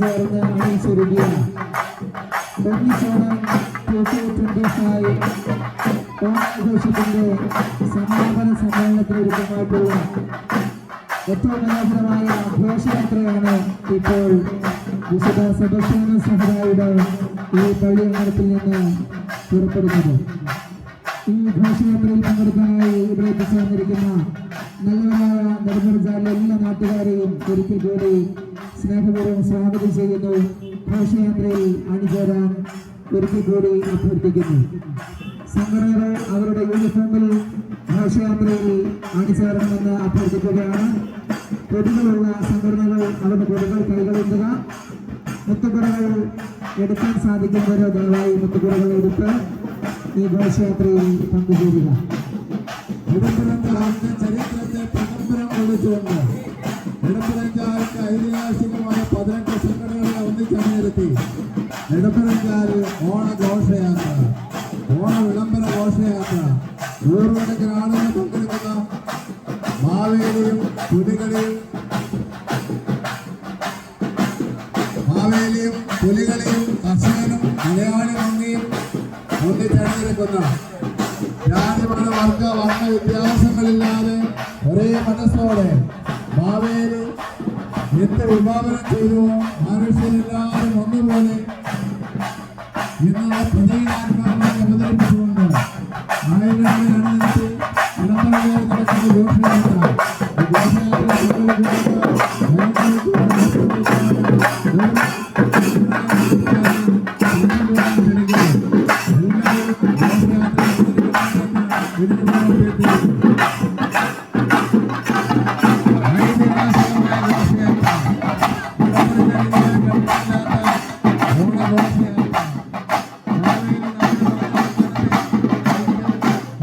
ചേർന്ന് അണിയിച്ചൊരുക്കിയ ഒന്നിച്ചോണം twenty five ഓണാഘോഷത്തിന്റെ സമാപന സമ്മേളനത്തിന് ഒരുക്കമായിട്ടുള്ള ഏറ്റവും മനോഹരമായ ഘോഷയാത്രയാണ് ഇപ്പോൾ വിശുദ്ധ സെബസ്റ്റ്യാന സഹതായുടെ ഈ പള്ളി അംഗണത്തിൽ നിന്ന് പുറപ്പെടുന്നത് ഈ ഘോഷയാത്രയിൽ പങ്കെടുക്കാനായി ഇവിടെ എത്തിച്ചേർന്നിരിക്കുന്ന നല്ലവരായ നിർമ്മിച്ച എല്ലാ നാട്ടുകാരെയും ഒരിക്കൽ കൂടി സ്നേഹപൂർവം സ്വാഗതം ചെയ്യുന്നു. ഘോഷയാത്രയിൽ അണിചേരാൻ ഒരിക്കൽ കൂടി അഭ്യർത്ഥിക്കുന്നു. സംഘടനകൾ അവരുടെ യൂണിഫോമിൽ ഘോഷയാത്രയിൽ അണിചേരണമെന്ന് അഭ്യർത്ഥിക്കുകയാണ്. കൊടികളുള്ള സംഘടനകൾ അവരുടെ കൊടികൾ കൈകളുണ്ടുക മുത്തുകുറകൾ എടുക്കാൻ സാധിക്കുന്നവരെ ദയവായി മുത്തുകുറകൾ എടുത്ത് ഈ ഘോഷയാത്രയിൽ പങ്കുചേരുക. ചരിത്രത്തെ പ്രകമ്പനം കൊള്ളിച്ചുകൊണ്ട് ഇടപ്പുറക്കാർ ഓണ ഘോഷയാത്ര ഓണ വിളംബര ഘോഷയാത്ര നൂറുകണക്കിന് പങ്കെടുക്കുന്ന മാവേലിയും പുലികളിയും മാവേലിയും പുലികളിയും കർഷകനും മലയാളി ഭംഗിയും ഒന്നിച്ചണിനിരക്കുന്ന ജാതി മത വർഗ വർണ വ്യത്യാസങ്ങളില്ലാതെ ഒരേ മനസ്സോടെ മാവേലി എന്ത് വിഭാവനം ചെയ്തു മനുഷ്യരെല്ലാവരും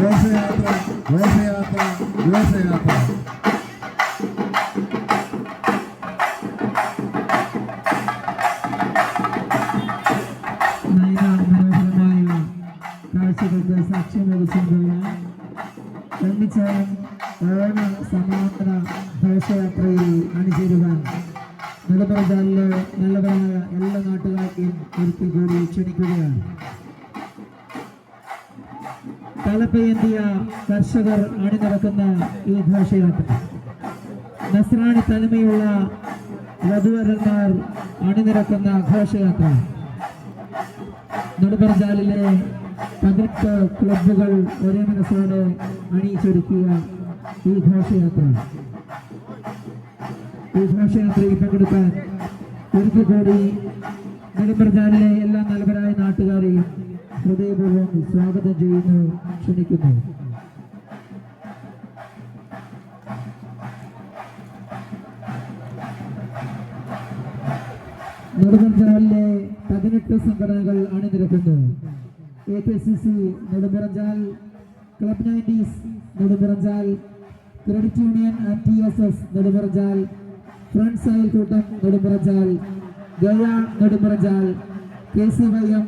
ഘോഷയാത്ര ഘോഷയാത്ര ഘോഷയാത്ര നയന മനോഹരമായ കാഴ്ചകൾക്ക് സാക്ഷ്യം വഹിച്ചുകൊണ്ടുള്ള ഒന്നിച്ചാലും ഓണ സമാന്തര ഘോഷയാത്രയിൽ അണിചേരുവാൻ നെടുമ്പറജാലിലെ നല്ലവരായ എല്ലാ നാട്ടുകാരെയും ഒരിക്കൽ കൂടി ക്ഷണിക്കുകയാണ് തലപ്പെയ്യന്തിയ കർഷകർ അണിനിരക്കുന്ന ഈ ഘോഷയാത്ര. നസ്രാണി തനിമയുള്ള വധുവരന്മാർ അണിനിരക്കുന്ന ഘോഷയാത്ര. നെടുമ്പറജാലിലെ പതിനെട്ട് ക്ലബുകൾ ഒരേ മനസ്സോടെ അണിയിച്ചൊരുക്കിയ ഈ ഘോഷയാത്ര. ഈ ഘോഷയാത്രയിൽ പങ്കെടുക്കാൻ ഒരിക്കൽ കൂടി നെടുമ്പർജാലിലെ എല്ലാ നല്ലവരായ നാട്ടുകാരെയും ഹൃദയപൂർവം സ്വാഗതം ചെയ്യുന്നു. ക്ഷണിക്കുന്നു നെടുമ്പറജാലിലെ പതിനെട്ട് സംഘടനകൾ അണിനിരക്കുന്നു. A K C C Nedumparanchal club nineties credit union and T S S Nedumparanchal friends അയൽക്കൂട്ടം Nedumparanchal Gaya Nedumparanchal K C Y M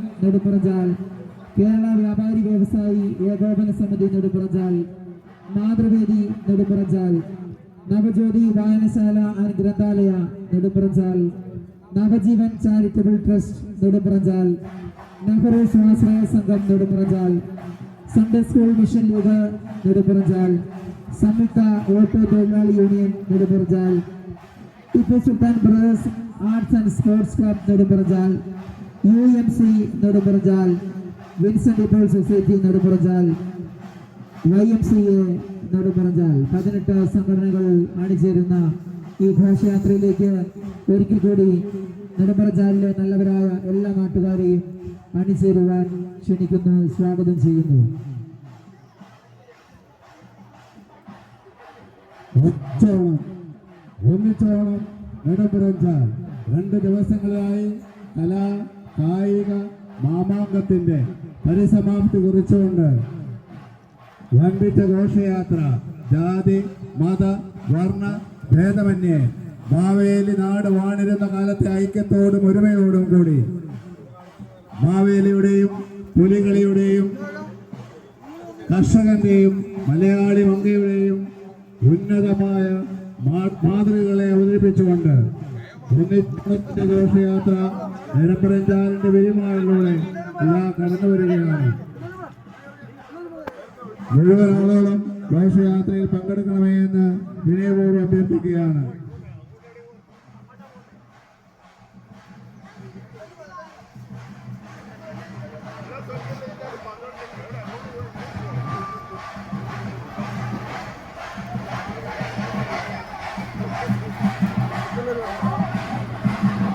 Kerala വ്യാപാരി വ്യവസായി ഏകോപന സമിതി നെടുമ്പുറജാൽ മാതൃവേദി നെടുമ്പുറജാൽ നവജ്യോതി വായനശാല ആൻഡ് ഗ്രന്ഥാലയ നെടുമ്പുറജാൽ നവജീവൻ ചാരിറ്റബിൾ ട്രസ്റ്റ് നെടുമ്പുറജാൽ നെഹ്റു സ്വാശ്രയ സംഘം Nedumparanchal Sunday school mission league Nedumparanchal സംയുക്ത ഓട്ടോ തൊഴിലാളി union Nedumparanchal Tippu Sultan brothers arts and sports club Nedumparanchal U M C Nedumparanchal Vincent Paul society Nedumparanchal Y M C A Nedumparanchal പതിനെട്ട് സംഘടനകൾ അണിചേരുന്ന ഈ ഘോഷയാത്രയിലേക്ക് ഒരിക്കൽ കൂടി നെടുമ്പുറജാലിലെ നല്ലവരായ എല്ലാ നാട്ടുകാരെയും അണിചേരുവാൻ ക്ഷണിക്കുന്നു സ്വാഗതം ചെയ്യുന്നു. ഒച്ചോണം ഒന്നിച്ചോണം നെടുമ്പുറഞ്ചാൽ രണ്ട് ദിവസങ്ങളിലായി കലാ കായിക മാമാങ്കത്തിന്റെ പരിസമാപ്തി കുറിച്ചുകൊണ്ട് വമ്പിച്ച ഘോഷയാത്ര ജാതി മത വർണ ഭേദമന്യേ മാവേലി നാട് വാണിരുന്ന കാലത്തെ ഐക്യത്തോടും ഒരുമയോടും കൂടി മാവേലിയുടെയും പുലികളിയുടെയും കർഷകന്റെയും മലയാളി മങ്കയുടെയും ഉന്നതമായ മാതൃകകളെ അവതരിപ്പിച്ചുകൊണ്ട് ഉന്നിത്തിന്റെ ഘോഷയാത്ര നിരപ്പരഞ്ചാലിന്റെ പെരുമാളിലൂടെ ഇതാ കടന്നു വരികയാണ്. മുഴുവൻ ആളുകളും ഘോഷയാത്രയിൽ പങ്കെടുക്കണമേ എന്ന് വിനയപൂർവം അഭ്യർത്ഥിക്കുകയാണ്.